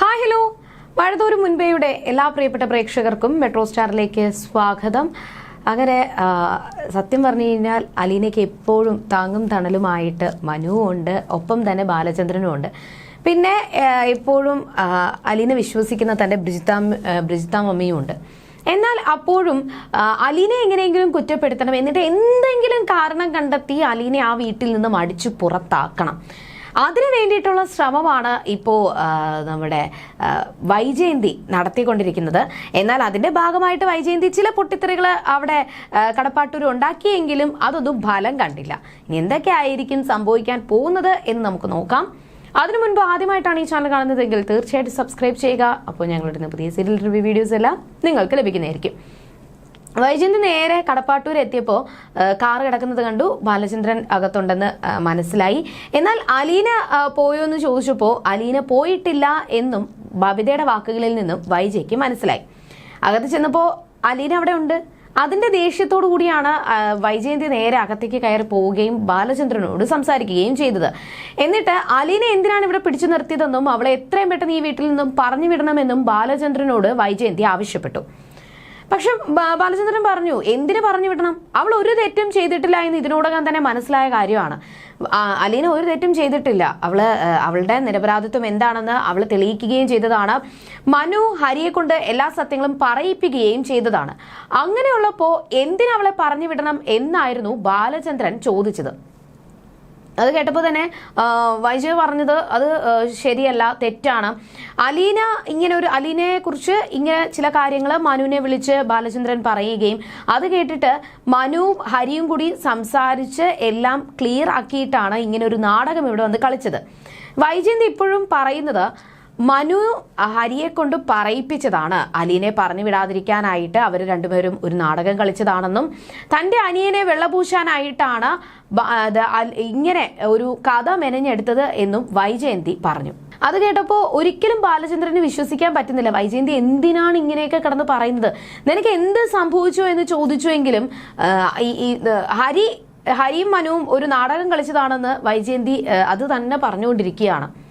Hi hello മഴതോരും മുൻപേയുടെ എല്ലാ പ്രിയപ്പെട്ട പ്രേക്ഷകർക്കും മെട്രോ സ്റ്റാറിലേക്ക് സ്വാഗതം. അങ്ങനെ സത്യം പറഞ്ഞു കഴിഞ്ഞാൽ അലീനയ്ക്ക് എപ്പോഴും താങ്ങും തണലുമായിട്ട് മനുവും ഉണ്ട്. ഒപ്പം തന്നെ ബാലചന്ദ്രനും ഉണ്ട്. പിന്നെ എപ്പോഴും അലീന വിശ്വസിക്കുന്ന തന്റെ ബ്രിജിതാം ബ്രിജിതാം അമ്മയും ഉണ്ട്. എന്നാൽ അപ്പോഴും അലീനെ എങ്ങനെയെങ്കിലും കുറ്റപ്പെടുത്തണം എന്നിട്ട് എന്തെങ്കിലും കാരണം കണ്ടെത്തി അലീനെ ആ വീട്ടിൽ നിന്നും അടിച്ചു പുറത്താക്കണം. അതിനു വേണ്ടിയിട്ടുള്ള ശ്രമമാണ് ഇപ്പോൾ നമ്മുടെ വൈജയന്തി നടത്തിക്കൊണ്ടിരിക്കുന്നത്. എന്നാൽ അതിന്റെ ഭാഗമായിട്ട് വൈജയന്തി ചില പൊട്ടിത്തെറികൾ അവിടെ കടപ്പാട്ടൂർ ഉണ്ടാക്കിയെങ്കിലും അതൊന്നും ഫലം കണ്ടില്ല. ഇനി എന്തൊക്കെ ആയിരിക്കും സംഭവിക്കാൻ പോകുന്നത് എന്ന് നമുക്ക് നോക്കാം. അതിനു മുൻപ് ആദ്യമായിട്ടാണ് ഈ ചാനൽ കാണുന്നതെങ്കിൽ തീർച്ചയായിട്ടും സബ്സ്ക്രൈബ് ചെയ്യുക. അപ്പോൾ ഞങ്ങളുടെ പുതിയ സീരിയൽ റിവ്യൂ വീഡിയോസ് എല്ലാം നിങ്ങൾക്ക് ലഭിക്കുന്നതായിരിക്കും. വൈജയന്തി നേരെ കടപ്പാട്ടൂർ എത്തിയപ്പോൾ കാർ കിടക്കുന്നത് കണ്ടു. ബാലചന്ദ്രൻ അകത്തുണ്ടെന്ന് മനസ്സിലായി. എന്നാൽ അലീന പോയോ എന്ന് ചോദിച്ചപ്പോൾ അലീന പോയിട്ടില്ല എന്നും ബബിതയുടെ വാക്കുകളിൽ നിന്നും വൈജയ്ക്ക് മനസ്സിലായി. അകത്ത് ചെന്നപ്പോൾ അലീന അവിടെ ഉണ്ട്. അതിന്റെ ദേഷ്യത്തോടു കൂടിയാണ് വൈജയന്തി നേരെ അകത്തേക്ക് കയറി പോവുകയും ബാലചന്ദ്രനോട് സംസാരിക്കുകയും ചെയ്തത്. എന്നിട്ട് അലീന എന്തിനാണ് ഇവിടെ പിടിച്ചു നിർത്തിയതെന്നും അവളെ എത്രയും പെട്ടെന്ന് ഈ വീട്ടിൽ നിന്നും പറഞ്ഞു വിടണമെന്നും ബാലചന്ദ്രനോട് വൈജയന്തി ആവശ്യപ്പെട്ടു. പക്ഷെ ബാലചന്ദ്രൻ പറഞ്ഞു എന്തിനു പറഞ്ഞു വിടണം? അവൾ ഒരു തെറ്റും ചെയ്തിട്ടില്ല എന്ന് ഇതിനോടകം തന്നെ മനസ്സിലായ കാര്യമാണ്. അലീന ഒരു തെറ്റും ചെയ്തിട്ടില്ല. അവൾ അവളുടെ നിരപരാധിത്വം എന്താണെന്ന് അവൾ തെളിയിക്കുകയും ചെയ്തതാണ്. മനു ഹരിയെ കൊണ്ട് എല്ലാ സത്യങ്ങളും പറയിപ്പിക്കുകയും ചെയ്തതാണ്. അങ്ങനെയുള്ളപ്പോ എന്തിനവളെ പറഞ്ഞു വിടണം എന്നായിരുന്നു ബാലചന്ദ്രൻ ചോദിച്ചത്. അത് കേട്ടപ്പോൾ തന്നെ വൈജു പറഞ്ഞത് അത് ശരിയല്ല തെറ്റാണ്. അലീന ഇങ്ങനെ ഒരു അലീനയെ കുറിച്ച് ഇങ്ങനെ ചില കാര്യങ്ങൾ മനുവിനെ വിളിച്ച് ബാലചന്ദ്രൻ പറയുകയും അത് കേട്ടിട്ട് മനുവും ഹരിയും കൂടി സംസാരിച്ച് എല്ലാം ക്ലിയർ ആക്കിയിട്ടാണ് ഇങ്ങനെ ഒരു നാടകം ഇവിടെ വന്ന് കളിച്ചത്. വൈജയന്ത് ഇപ്പോഴും പറയുന്നത് മനു ഹരിയെ കൊണ്ട് പറയിപ്പിച്ചതാണ്. അലീനെ പറഞ്ഞു വിടാതിരിക്കാനായിട്ട് അവർ രണ്ടുപേരും ഒരു നാടകം കളിച്ചതാണെന്നും തന്റെ അനിയനെ വെള്ളപൂശാനായിട്ടാണ് ഇങ്ങനെ ഒരു കഥ മെനഞ്ഞെടുത്തത് എന്നും വൈജയന്തി പറഞ്ഞു. അത് കേട്ടപ്പോൾ ഒരിക്കലും ബാലചന്ദ്രന് വിശ്വസിക്കാൻ പറ്റുന്നില്ല. വൈജയന്തി എന്തിനാണ് ഇങ്ങനെയൊക്കെ കിടന്ന് പറയുന്നത്? നിനക്ക് എന്ത് സംഭവിച്ചു എന്ന് ചോദിച്ചുവെങ്കിലും ഈ ഹരി ഹരിയും മനുവും ഒരു നാടകം കളിച്ചതാണെന്ന് വൈജയന്തി അത് തന്നെ പറഞ്ഞുകൊണ്ടിരിക്കുകയാണ്.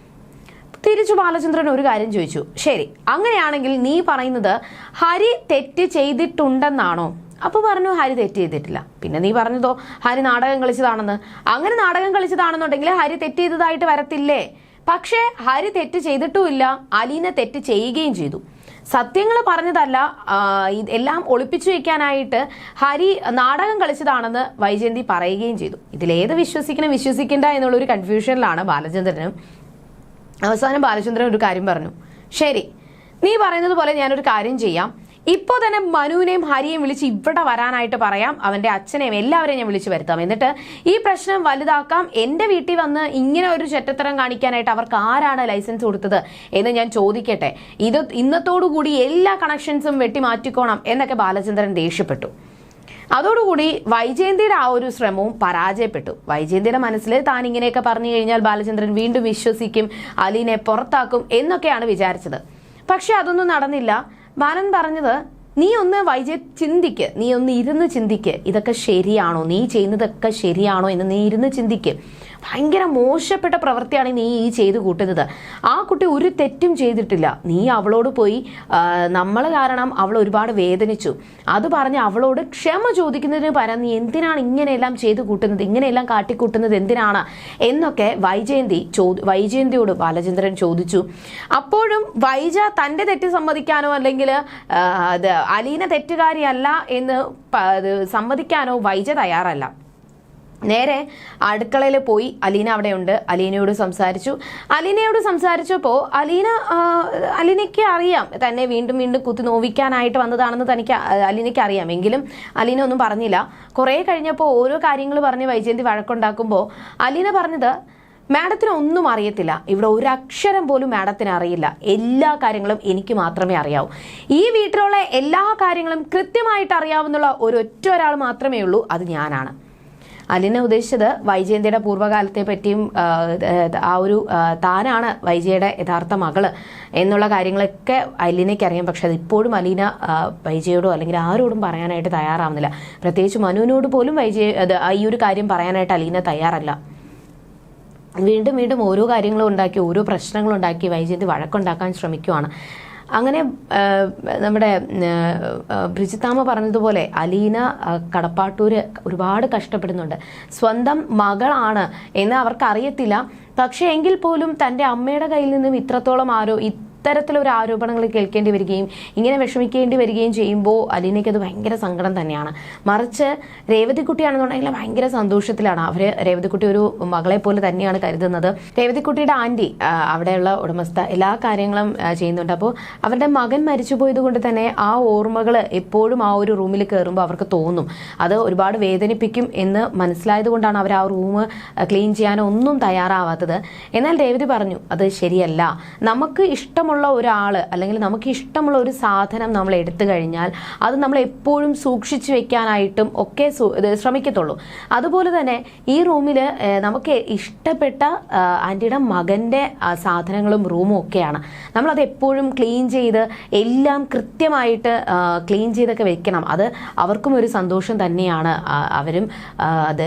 തിരിച്ചു ബാലചന്ദ്രൻ ഒരു കാര്യം ചോദിച്ചു. ശരി അങ്ങനെയാണെങ്കിൽ നീ പറയുന്നത് ഹരി തെറ്റ് ചെയ്തിട്ടുണ്ടെന്നാണോ? അപ്പൊ പറഞ്ഞു ഹരി തെറ്റ് ചെയ്തിട്ടില്ല. പിന്നെ നീ പറഞ്ഞതോ ഹരി നാടകം കളിച്ചതാണെന്ന്. അങ്ങനെ നാടകം കളിച്ചതാണെന്നുണ്ടെങ്കിൽ ഹരി തെറ്റ് ചെയ്തതായിട്ട് വരത്തില്ലേ? പക്ഷേ ഹരി തെറ്റ് ചെയ്തിട്ടുമില്ല. അലീന തെറ്റ് ചെയ്യുകയും ചെയ്തു. സത്യങ്ങൾ പറഞ്ഞതല്ല എല്ലാം ഒളിപ്പിച്ചു വെക്കാനായിട്ട് ഹരി നാടകം കളിച്ചതാണെന്ന് വൈജയന്തി പറയുകയും ചെയ്തു. ഇതിലേത് വിശ്വസിക്കണം വിശ്വസിക്കണ്ട എന്നുള്ളൊരു കൺഫ്യൂഷനിലാണ് ബാലചന്ദ്രനും അവസാനം ബാലചന്ദ്രൻ ഒരു കാര്യം പറഞ്ഞു. ശരി നീ പറയുന്നത് പോലെ ഞാനൊരു കാര്യം ചെയ്യാം. ഇപ്പോൾ തന്നെ മനുവിനെയും ഹരിയെയും വിളിച്ച് ഇവിടെ വരാനായിട്ട് പറയാം. അവന്റെ അച്ഛനെയും എല്ലാവരെയും ഞാൻ വിളിച്ച് വരുത്താം. എന്നിട്ട് ഈ പ്രശ്നം വലുതാക്കാം. എന്റെ വീട്ടിൽ വന്ന് ഇങ്ങനെ ഒരു ചെറ്റത്തരം കാണിക്കാനായിട്ട് അവർക്ക് ആരാണ് ലൈസൻസ് കൊടുത്തത് എന്ന് ഞാൻ ചോദിക്കട്ടെ. ഇത് ഇന്നത്തോടുകൂടി എല്ലാ കണക്ഷൻസും വെട്ടിമാറ്റിക്കോണം എന്നൊക്കെ ബാലചന്ദ്രൻ ദേഷ്യപ്പെട്ടു. അതോടുകൂടി വൈജയന്തിയുടെ ആ ഒരു ശ്രമവും പരാജയപ്പെട്ടു. വൈജയന്തിയുടെ മനസ്സിൽ താൻ ഇങ്ങനെയൊക്കെ പറഞ്ഞു കഴിഞ്ഞാൽ ബാലചന്ദ്രൻ വീണ്ടും വിശ്വസിക്കും അലീനെ പുറത്താക്കും എന്നൊക്കെയാണ് വിചാരിച്ചത്. പക്ഷെ അതൊന്നും നടന്നില്ല. ബാലൻ പറഞ്ഞത് നീ ഒന്ന് വൈജയ് ചിന്തിക്ക് നീ ഒന്ന് ഇരുന്ന് ചിന്തിക്ക്. ഇതൊക്കെ ശരിയാണോ? നീ ചെയ്യുന്നതൊക്കെ ശരിയാണോ? എന്ന് നീ ഇരുന്ന് ചിന്തിക്ക്. ഭയങ്കര മോശപ്പെട്ട പ്രവൃത്തിയാണ് നീ ഈ ചെയ്തു കൂട്ടുന്നത്. ആ കുട്ടി ഒരു തെറ്റും ചെയ്തിട്ടില്ല. നീ അവളോട് പോയി നമ്മൾ കാരണം അവൾ ഒരുപാട് വേദനിച്ചു. അത് പറഞ്ഞ് അവളോട് ക്ഷമ ചോദിക്കുന്നതിന് പകരം നീ എന്തിനാണ് ഇങ്ങനെയെല്ലാം ചെയ്തു കൂട്ടുന്നത്? ഇങ്ങനെയെല്ലാം കാട്ടിക്കൂട്ടുന്നത് എന്തിനാണ്? എന്നൊക്കെ വൈജയന്തി ചോ വൈജയന്തിയോട് ബാലചന്ദ്രൻ ചോദിച്ചു. അപ്പോഴും വൈജ തന്റെ തെറ്റ് സമ്മതിക്കാനോ അല്ലെങ്കിൽ അലീന തെറ്റുകാരിയല്ല എന്ന് സമ്മതിക്കാനോ വൈജ തയ്യാറല്ല. നേരെ അടുക്കളയിൽ പോയി അലീന അവിടെയുണ്ട് അലീനയോട് സംസാരിച്ചു. അലീനയോട് സംസാരിച്ചപ്പോൾ അലീന അലീനയ്ക്ക് അറിയാം. തന്നെ വീണ്ടും വീണ്ടും കുത്തി നോവിക്കാനായിട്ട് വന്നതാണെന്ന് തനിക്ക് അലീനയ്ക്ക് അറിയാം. എങ്കിലും അലീന ഒന്നും പറഞ്ഞില്ല. കുറേ കഴിഞ്ഞപ്പോൾ ഓരോ കാര്യങ്ങൾ പറഞ്ഞ് വൈജയന്തി വഴക്കുണ്ടാക്കുമ്പോൾ അലീന പറഞ്ഞത് മാഡത്തിന് ഒന്നും അറിയത്തില്ല. ഇവിടെ ഒരു അക്ഷരം പോലും മാഡത്തിന് അറിയില്ല. എല്ലാ കാര്യങ്ങളും എനിക്ക് മാത്രമേ അറിയാവൂ. ഈ വീട്ടിലുള്ള എല്ലാ കാര്യങ്ങളും കൃത്യമായിട്ട് അറിയാവുന്നുള്ള ഒരൊറ്റ ഒരാൾ മാത്രമേ ഉള്ളൂ. അത് ഞാനാണ്. അലിനെ ഉദ്ദേശിച്ചത് വൈജയന്തിയുടെ പൂർവകാലത്തെ പറ്റിയും ആ, ഒരു താനാണ് വൈജയുടെ യഥാർത്ഥ മകൾ എന്നുള്ള കാര്യങ്ങളൊക്കെ അലീനയ്ക്ക് അറിയാം. പക്ഷെ അത് ഇപ്പോഴും അലീന വൈജയോടോ അല്ലെങ്കിൽ ആരോടും പറയാനായിട്ട് തയ്യാറാവുന്നില്ല. പ്രത്യേകിച്ച് മനുവിനോട് പോലും വൈജയ ഈ ഒരു കാര്യം പറയാനായിട്ട് അലീന തയ്യാറല്ല. വീണ്ടും വീണ്ടും ഓരോ കാര്യങ്ങളും ഉണ്ടാക്കി ഓരോ പ്രശ്നങ്ങളും ഉണ്ടാക്കി വൈജയന്തി വഴക്കുണ്ടാക്കാൻ ശ്രമിക്കുവാണ്. അങ്ങനെ നമ്മുടെ ബ്രിജിത്താമ പറഞ്ഞതുപോലെ അലീന കടപ്പാട്ടൂര് ഒരുപാട് കഷ്ടപ്പെടുന്നുണ്ട്. സ്വന്തം മകളാണ് എന്ന് അവർക്കറിയത്തില്ല. പക്ഷേ എങ്കിൽ പോലും തന്റെ അമ്മയുടെ കയ്യിൽ നിന്നും ഇത്രത്തോളം ആരോ ഇത്തരത്തിലൊരു ആരോപണങ്ങൾ കേൾക്കേണ്ടി വരികയും ഇങ്ങനെ വിഷമിക്കേണ്ടി വരികയും ചെയ്യുമ്പോൾ അലീനയ്ക്ക് അത് ഭയങ്കര സങ്കടം തന്നെയാണ്. മറിച്ച് രേവതിക്കുട്ടിയാണെന്നുണ്ടെങ്കിൽ ഭയങ്കര സന്തോഷത്തിലാണ്. അവർ രേവതിക്കുട്ടി ഒരു മകളെ പോലെ തന്നെയാണ് കരുതുന്നത്. രേവതിക്കുട്ടിയുടെ ആന്റി അവിടെയുള്ള ഉടമസ്ഥ എല്ലാ കാര്യങ്ങളും ചെയ്യുന്നുണ്ട്. അപ്പോൾ അവരുടെ മകൻ മരിച്ചുപോയത് കൊണ്ട് തന്നെ ആ ഓർമ്മകൾ എപ്പോഴും ആ ഒരു റൂമിൽ കയറുമ്പോൾ അവർക്ക് തോന്നും. അത് ഒരുപാട് വേദനിപ്പിക്കും എന്ന് മനസ്സിലായത് കൊണ്ടാണ് അവർ ആ റൂം ക്ലീൻ ചെയ്യാൻ ഒന്നും തയ്യാറാവാത്തത്. എന്നാൽ രേവതി പറഞ്ഞു അത് ശരിയല്ല. നമുക്ക് ഇഷ്ടമുള്ള ഒരാൾ അല്ലെങ്കിൽ നമുക്ക് ഇഷ്ടമുള്ള ഒരു സാധനം നമ്മൾ എടുത്തു കഴിഞ്ഞാൽ അത് നമ്മൾ എപ്പോഴും സൂക്ഷിച്ചു വെക്കാനായിട്ടും ഒക്കെ ശ്രമിക്കത്തുള്ളൂ. അതുപോലെ തന്നെ ഈ റൂമിൽ നമുക്ക് ഇഷ്ടപ്പെട്ട ആന്റിയുടെ മകന്റെ സാധനങ്ങളും റൂമും ഒക്കെയാണ്. നമ്മളത് എപ്പോഴും ക്ലീൻ ചെയ്ത് എല്ലാം കൃത്യമായിട്ട് ക്ലീൻ ചെയ്തൊക്കെ വെക്കണം. അത് അവർക്കും ഒരു സന്തോഷം തന്നെയാണ് അവരും അത്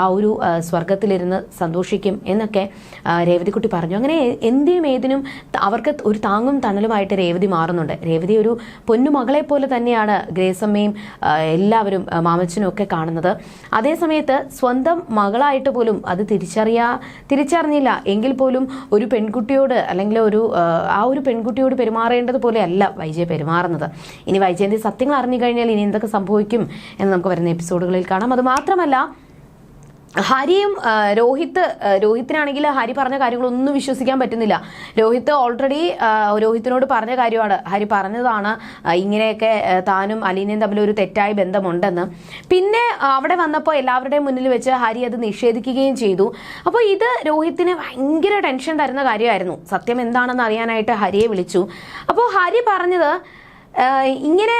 ആ ഒരു സ്വർഗത്തിലിരുന്ന് സന്തോഷിക്കും എന്നൊക്കെ രേവതിക്കുട്ടി പറഞ്ഞു. അങ്ങനെ എന്തിനും ഏതിനും അവർക്ക് ഒരു താങ്ങും തണലുമായിട്ട് രേവതി മാറുന്നുണ്ട്. രേവതി ഒരു പൊന്നുമകളെ പോലെ തന്നെയാണ് ഗ്രേസമ്മയും എല്ലാവരും മാമച്ചനും ഒക്കെ കാണുന്നത്. അതേ സമയത്ത് സ്വന്തം മകളായിട്ട് പോലും അത് തിരിച്ചറിയാ തിരിച്ചറിഞ്ഞില്ല. എങ്കിൽ പോലും ഒരു പെൺകുട്ടിയോട് അല്ലെങ്കിൽ ഒരു ആ, ഒരു പെൺകുട്ടിയോട് പെരുമാറേണ്ടത് പോലെയല്ല വൈജയ പെരുമാറുന്നത്. ഇനി വൈജയന്തി സത്യങ്ങൾ അറിഞ്ഞു കഴിഞ്ഞാൽ ഇനി എന്തൊക്കെ സംഭവിക്കും എന്ന് നമുക്ക് വരുന്ന എപ്പിസോഡുകളിൽ കാണാം. അത് മാത്രമല്ല ഹരിയും രോഹിത്ത് രോഹിത്തിനാണെങ്കിൽ ഹരി പറഞ്ഞ കാര്യങ്ങളൊന്നും വിശ്വസിക്കാൻ പറ്റുന്നില്ല. രോഹിത്ത് ഓൾറെഡി രോഹിത്തിനോട് പറഞ്ഞ കാര്യമാണ്. ഹരി പറഞ്ഞതാണ് ഇങ്ങനെയൊക്കെ താനും അലീനയും തമ്മിൽ ഒരു തെറ്റായ ബന്ധമുണ്ടെന്ന്. പിന്നെ അവിടെ വന്നപ്പോൾ എല്ലാവരുടെയും മുന്നിൽ വെച്ച് ഹരി അത് നിഷേധിക്കുകയും ചെയ്തു. അപ്പോൾ ഇത് രോഹിത്തിന് ഭയങ്കര ടെൻഷൻ തരുന്ന കാര്യമായിരുന്നു. സത്യം എന്താണെന്ന് അറിയാനായിട്ട് ഹരിയെ വിളിച്ചു. അപ്പോൾ ഹരി പറഞ്ഞത് ഇങ്ങനെ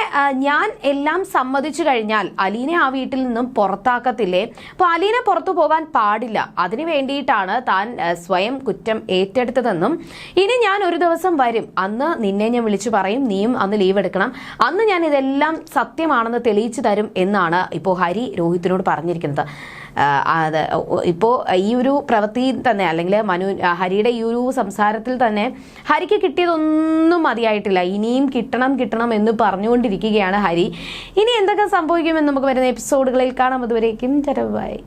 ഞാൻ എല്ലാം സമ്മതിച്ചു കഴിഞ്ഞാൽ അലീനെ ആ വീട്ടിൽ നിന്നും പുറത്താക്കത്തില്ലേ? അപ്പോൾ അലീന പുറത്തു പോകാൻ പാടില്ല. അതിനു വേണ്ടിയിട്ടാണ് താൻ സ്വയം കുറ്റം ഏറ്റെടുത്തതെന്നും ഇനി ഞാൻ ഒരു ദിവസം വരും. അന്ന് നിന്നെ ഞാൻ വിളിച്ചു പറയും. നീയും അന്ന് ലീവ് എടുക്കണം. അന്ന് ഞാൻ ഇതെല്ലാം സത്യമാണെന്ന് തെളിയിച്ചു തരും എന്നാണ് ഇപ്പോൾ ഹരി രോഹിത്തിനോട് പറഞ്ഞിരിക്കുന്നത്. അത് ഇപ്പോൾ ഈ ഒരു പ്രവൃത്തി തന്നെ അല്ലെങ്കിൽ മനു ഹരിയുടെ ഈ ഒരു സംസാരത്തിൽ തന്നെ ഹരിക്ക് കിട്ടിയതൊന്നും മതിയായിട്ടില്ല. ഇനിയും കിട്ടണം കിട്ടണം എന്ന് പറഞ്ഞുകൊണ്ടിരിക്കുകയാണ് ഹരി. ഇനി എന്തൊക്കെ സംഭവിക്കുമെന്ന് നമുക്ക് വരുന്ന എപ്പിസോഡുകളിൽ കാണാം. അതുവരേക്കും ചെലവായി